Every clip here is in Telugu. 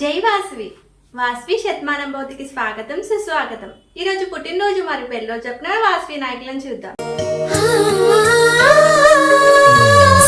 జై వాసవి. వాసవి శతమానం భౌతికి స్వాగతం సుస్వాగతం. ఈ రోజు పుట్టినరోజు మరి పెళ్ళిలో చెప్పిన వాసవి నాయకులను చూద్దాం.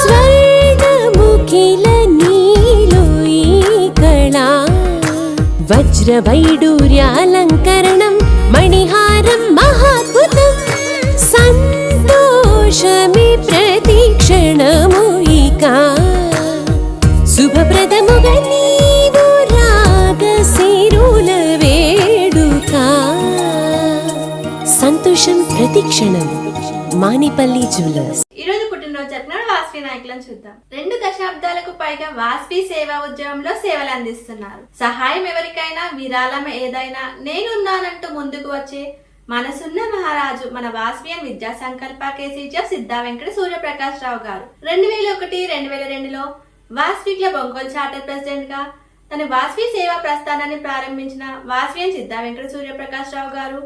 స్వర్ణముఖిల నీలో వజ్రవైడూర్యాలంకరణం మణిహారం మహాద్భుతం సంతోషమి ప్రతిక్షణము ఇక శుభప్రదముగా ప్రతిక్షణం మానిపల్లి జ్యువెలర్స్. ఈ రోజు పుట్టినరోజు చెప్పిన వాసవి నాయకులను చూద్దాం. రెండు దశాబ్దాలకు పైగా వాసవి సేవా ఉద్యమంలో సేవలు అందిస్తున్నారు. సహాయం ఎవరికైనా విరాళం ఏదైనా నేనున్నానంటూ ముందుకు వచ్చే మనసున్న మహారాజు మన వాస్వియన్ విద్యా సంకల్ప కేసీజీఎఫ్ సిద్ధా వెంకట సూర్యప్రకాష్ రావు గారు. రెండు వేల ఒకటి రెండు వేల రెండులో వాస్వి క్లబ్ ఒంగోలు చార్టర్ ప్రెసిడెంట్గా తన వాస్వి సేవా ప్రస్థానాన్ని ప్రారంభించిన వాస్వియన్ సిద్ధా వెంకట సూర్యప్రకాష్ రావు గారు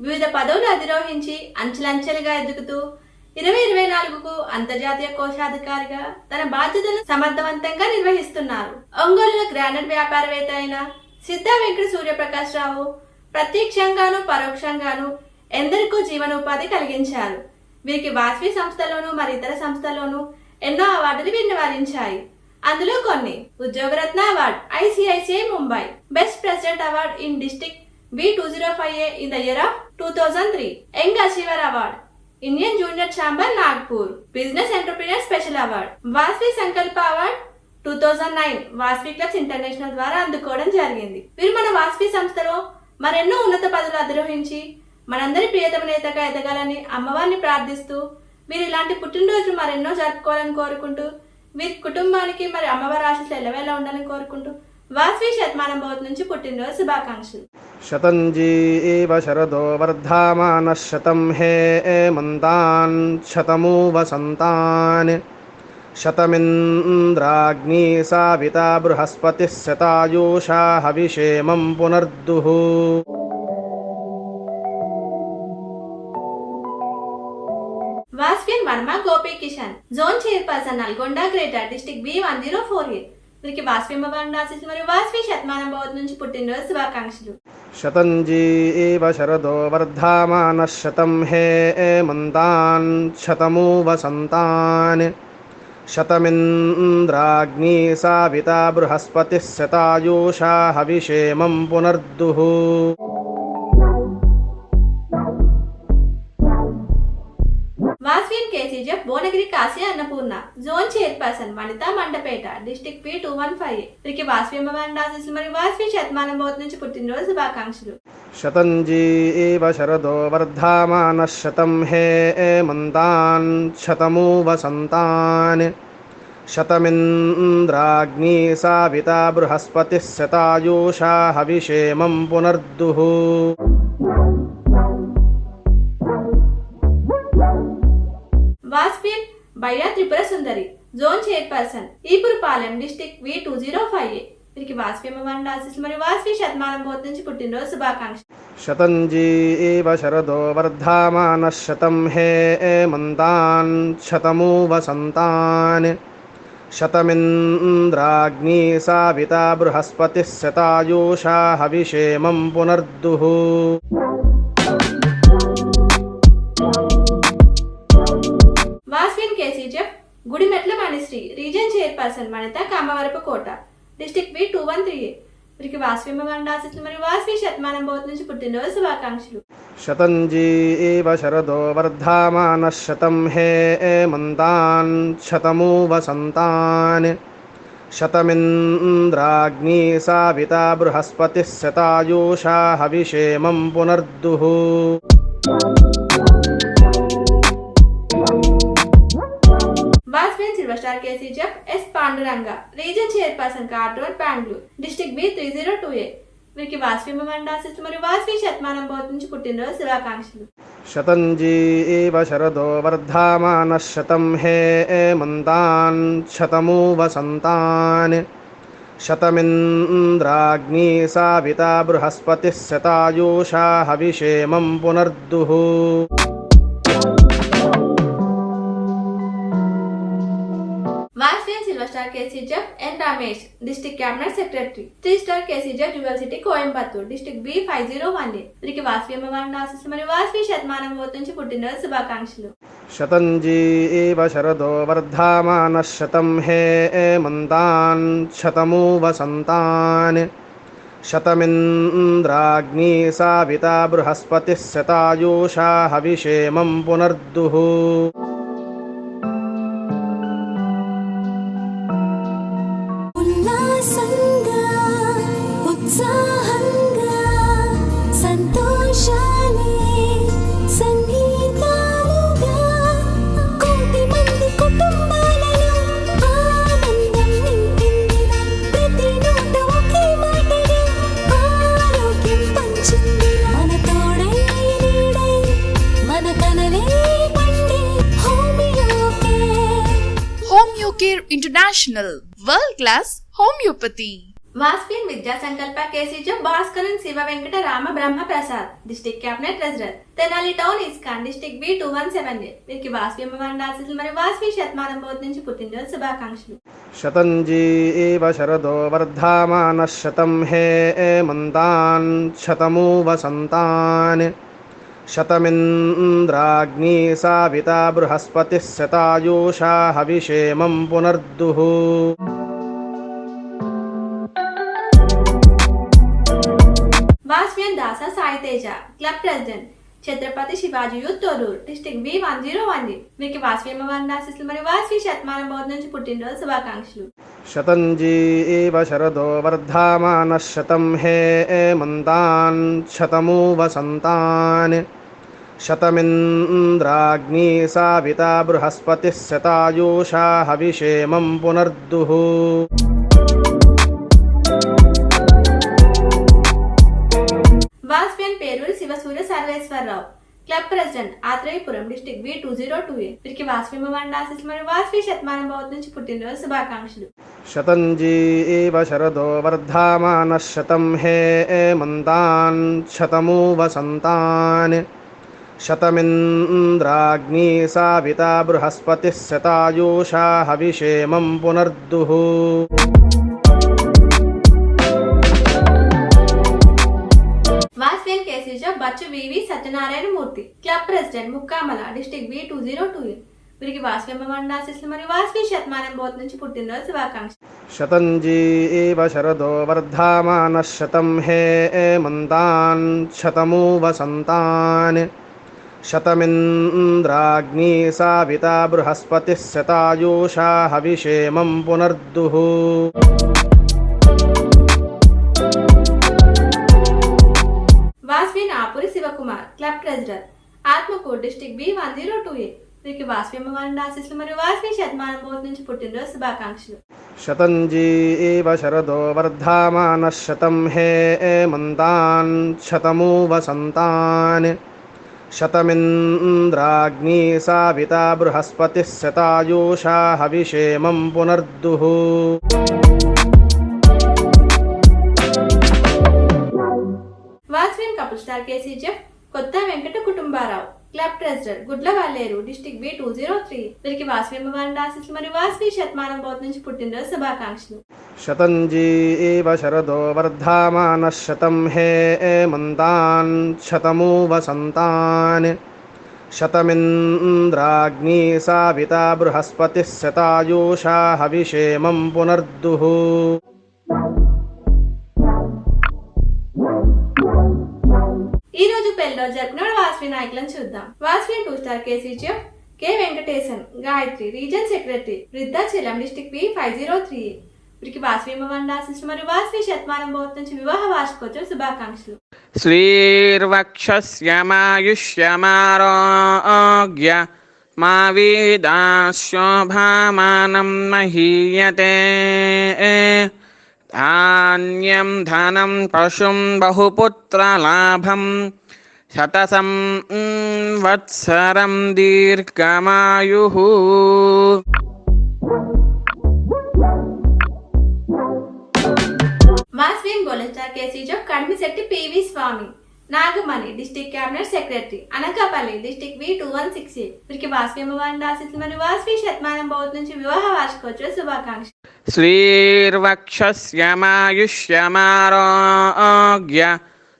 వివిధ పదవులు అధిరోహించి అంచెలంచెలుగా ఎదుగుతూ ఇరవై ఇరవై నాలుగుకు అంతర్జాతీయ కోశాధికారిగా తన బాధ్యతలను సమర్థవంతంగా నిర్వహిస్తున్నారు. ఒంగోలులో గ్రానైట్ వ్యాపారవేత్త అయిన సిద్ధా వెంకట సూర్యప్రకాష్ రావు ప్రత్యక్షంగాను పరోక్షంగాను ఎందరికో జీవనోపాధి కలిగించారు. వీరికి వాసవి సంస్థలోను మరి ఇతర సంస్థలోను ఎన్నో అవార్డులు వీరిని వారించాయి అందులో కొన్ని Udyogaratna award ICICI Mumbai best president award in district B two zero five A in the year of two thousand three young achiever award Indian junior chamber Nagpur business entrepreneur special award Vasavi Sankalpa award two thousand nine Vasavi clubs international ద్వారా అందుకోవడం జరిగింది. వీరు మన వాస్వి సంస్థలో మరెన్నో ఉన్నత పదవులు అధిరోహించి మనందరి ప్రియతమ నేతగా ఎదగాలని అమ్మవారిని ప్రార్థిస్తూ వీరు ఇలాంటి పుట్టినరోజు మరెన్నో జరుపుకోవాలని కోరుకుంటూ వీరి కుటుంబానికి మరి అమ్మవారి ఆశీస్సులు ఎలవేలా ఉండాలని కోరుకుంటూ వాస్వి శతమానం భవత్ నుంచి పుట్టినరోజు శుభాకాంక్షలు. శతంజీ ఏవ శరదో వర్ధమాన శతం హే మంతాన్ శతమూ వసంతాన్ శతమింద్రాగ్ని సావిత బృహస్పతి శతాయూషా హవిషేమం పునర్దుః. Vasavian Varma Gopi Kishan zone chairperson Nalgonda greater district B one zero four eight వీరికి వాసవి అమ్మవారిని ఆశిస్తూ మరియు వాసవి శతమానం భవతి నుంచి పుట్టినరోజు శుభాకాంక్షలు. శతంజీ శరదో వర్ధమాన శతం హే మంతాన్ శతమూ వసంతాన్ శతమింద్రాగ్ని సావిత బృహస్పతి శతాయూషా హవిషేమం పునర్దుః. Sreeja Bhuvanagiri Kasi Annapurna zone chairperson Vanitha Mandapeta district P two one five వీరికి వాస్వి అమ్మవారిని ఆశీస్సులు మరియు వాస్వి శతమానం బోత్ నుంచి పుట్టినరోజు శుభాకాంక్షలు. శతంజీ శరదో వర్ధమాన శతం హే మంతాన్ శతమూ వసంతాన్ శతమింద్రాగ్ని సావిత బృహస్పతిः శతాయూషా హవిషేమం పునర్దుః. Bayya Tripura Sundari zone chairperson Eepurapalem district V two zero five A. వీరికి వాస్వి అమ్మవారిని ఆశీస్సులు మరియు వాస్వి శతమానం పోతు నుంచి పుట్టినరోజు శుభాకాంక్ష శతంజీ శరదో వర్ధమాన శతం హే మంతాన్ శతమూ వసంతాన్ శతమింద్రాగ్ని సావిత బృహస్పతి శతాయూషా హవిషేమం పునర్దుః. Person Vanitha Kamavarapukota district B two one three वीर वास्वी मगन आशीस मैं वास्वी शतमान बोत पुटन रोज शुभाकांक्ष शतंजी एव शरदो वर्धामान शतम हे ए मंदान शतमो वसंतान शतमिंद्राग्नी साविता बृहस्पतिः शतायुषा हविषेमं पुनर्दुः। Panduranga region chairperson cartoon Bengaluru. District B three zero two A. వీరికి వాస్వి మండాసిస్తు మరియు వాస్వి శతమానం భవత్ నుంచి పుట్టినరోజు శుభాకాంక్షలు. శతంజీ ఏవ శరదో వర్ధమాన శతం హే మంతాన్ శతమూ వసంతాన్ శతమింద్రాగ్ని సావిత బృహస్పతి శతాయూషా హవిషేమం పునర్దుః. Silver silver star KCGF N Ramesh district cabinet secretary three star KCGF university Coimbatore district B five zero one వీరికి వాసవి అమ్మవారిని ఆశిస్తూ మరియు వాసవి శతమానం పోతు నుంచి పుట్టినరోజు శుభాకాంక్షలు శతంజీవ శరదో వర్ధమాన శతం హే మంతాన్ శతమూ వసంతాన్ శతమింద్రాగ్నీ సావిత బృహస్పతిः శతాయూషా హవిషేమం పునర్దుః International World Class Homeopathy. Vasavian Vidya Sankalpa KCGF Bhaskaran Siva Venkata Rama Brahma Prasad district cabinet treasurer Tenali town ISKCON district B two one seven వీరికి వాస్వి అమ్మవారిని ఆశీస్సులు మరియు వాస్వి శతమానం పోతు నుంచి పుట్టినరోజు శుభాకాంక్షలు శతంజీవ శరదో వర్ధమానः శతం హే మంతాన్ శతమూ వసంతాన్ శతమింద్రాగ్నీ సావితా బృహస్పతిः శతాయూషా హవిషేమం పునర్దుః. Vasavian Dasa Sai Teja club president Chhatrapati Shivaji youth Thorrur district B one zero one వీరికి వాస్వి అమ్మవారిని ఆశీస్సులు మరియు వాస్వి శతమానం పోతు నుంచి పుట్టినరోజు శుభాకాంక్షలు. శతంజీవ శరదో వర్ధమానः శతం హే మంతాన్ శతమూ వసంతాన్ శతమింద్రాగ్నీ సావితా బృహస్పతిः శతాయూషా హవిషేమం పునర్దుః. Vasavian Peruru Sivasurya Sarveswararao. Club president Atreyapuram district B two zero two వీరికి వాస్వి అమ్మవారిని ఆశీస్సులు మరియు వాస్వి శతమానం పోతు నుంచి పుట్టినరోజు శుభాకాంక్షలు. శతంజీవ శరదో వర్ధమానः శతం హే మంతాన్ శతమూ వసంతాన్ శతమింద్రాగ్నీ సావితా బృహస్పతిः శతాయూషా హవిషేమం పునర్దుః Vasavian KCGF Bachu V V Satyanarayana Murthy club president Mukkamala district B two zero two వీరికి వాస్వి అమ్మవారిని ఆశీస్సులు మరియు వాస్వి శతమానం పోతు నుంచి పుట్టినరోజు శుభాకాంక్షలు శతంజీవ శరదో వర్ధమానः శతం హే మంతాన్ శతమూ వసంతాన్ శతమింద్రాగ్నీ సావితా బృహస్పతిः శతాయూషా హవిషేమం పునర్దుః Vasavi Napuri Sivakumar club treasurer Atmakur district B one zero two A వీరికి వాస్వి అమ్మవారిని ఆశీస్సులు మరియు వాస్వి శతమానం పోతు నుంచి పుట్టినరోజు శుభాకాంక్షలు శతంజీవ శరదో వర్ధమానः శతం హే మంతాన్ శతమూ వసంతాన్ శతమింద్రాగ్నీ సావితా బృహస్పతిः శతాయూషా హవిషేమం పునర్దుః. వాస్విన్ కపుల్ స్టార్ కేసీజెఫ్ కొత్త Venkata Kutumbarao. Club president Gudlavalleru district B two zero three వీరికి వాస్వి అమ్మవారిని ఆశీస్సులు మరియు వాస్వి శతమానం పోతు నుంచి పుట్టినరోజు శుభాకాంక్షలు. శతంజీవ శరదో వర్ధమానः శతం హే మంతాన్ శతమూ వసంతాన్ శతమింద్రాగ్నీ సావితా బృహస్పతిः శతాయూషా హవిషేమం పునర్దుః. ఈ రోజు పెళ్ళిలో జరుపుకున్న వాజ్పేయి నాయకులను చూద్దాం. Vajpayee two star KCGF K Venkatesan Gayatri region secretary Vriddhachalam district P five zero three. వీరికి వాసవి మండాశిష్లు మరియు వాసవి శతమానం భవత్ నుంచి వివాహ వార్షికోత్సవం శుభాకాంక్షలు. శ్రీర్వక్షమాయుష్యమారోగ్య మా వీదాశోభామానం మహీయతే. ధాన్యం ధనం పశుం బహుపుత్రలాభం శతసం వత్సరం దీర్ఘమాయు మాస్వీం బొలచా KCGF Kadimisetti P V Swamy. Nagamani district cabinet secretary. Anakapalli district V two one six eight వీరికి వాస్వి అమ్మవారిని రాసిస్తుంది మరియు వాస్వి శతమానం బౌద్ధ నుంచి వివాహ వార్షికోత్సవ శుభాకాంక్ష శ్రీర్వక్షమాయుష్యమారోగ్య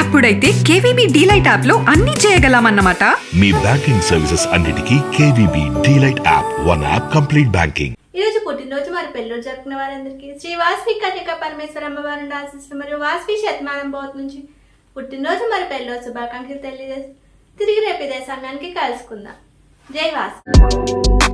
అప్పుడైతే కేవీబీ డీలైట్ యాప్లో అన్ని చేయగలమన్నమాట. మీ బ్యాంకింగ్ సర్వీసెస్ అన్నిటికీ KVB DeLight app one app complete banking. ఈ రోజు పుట్టినరోజు మరి పెళ్ళిరోజు జరుపుకున్న వారందరికీ శ్రీ వాసవి కన్యక పరమేశ్వర అమ్మవారిని ఆశిస్తులు మరియు వాసవి శతమానం బౌద్ధ నుంచి పుట్టినరోజు మరి పెళ్ళిరోజు శుభాకాంక్షలు తెలియజేసి తిరిగి రేపు ఇదే సమయానికి కలుసుకుందాం. జై వాసు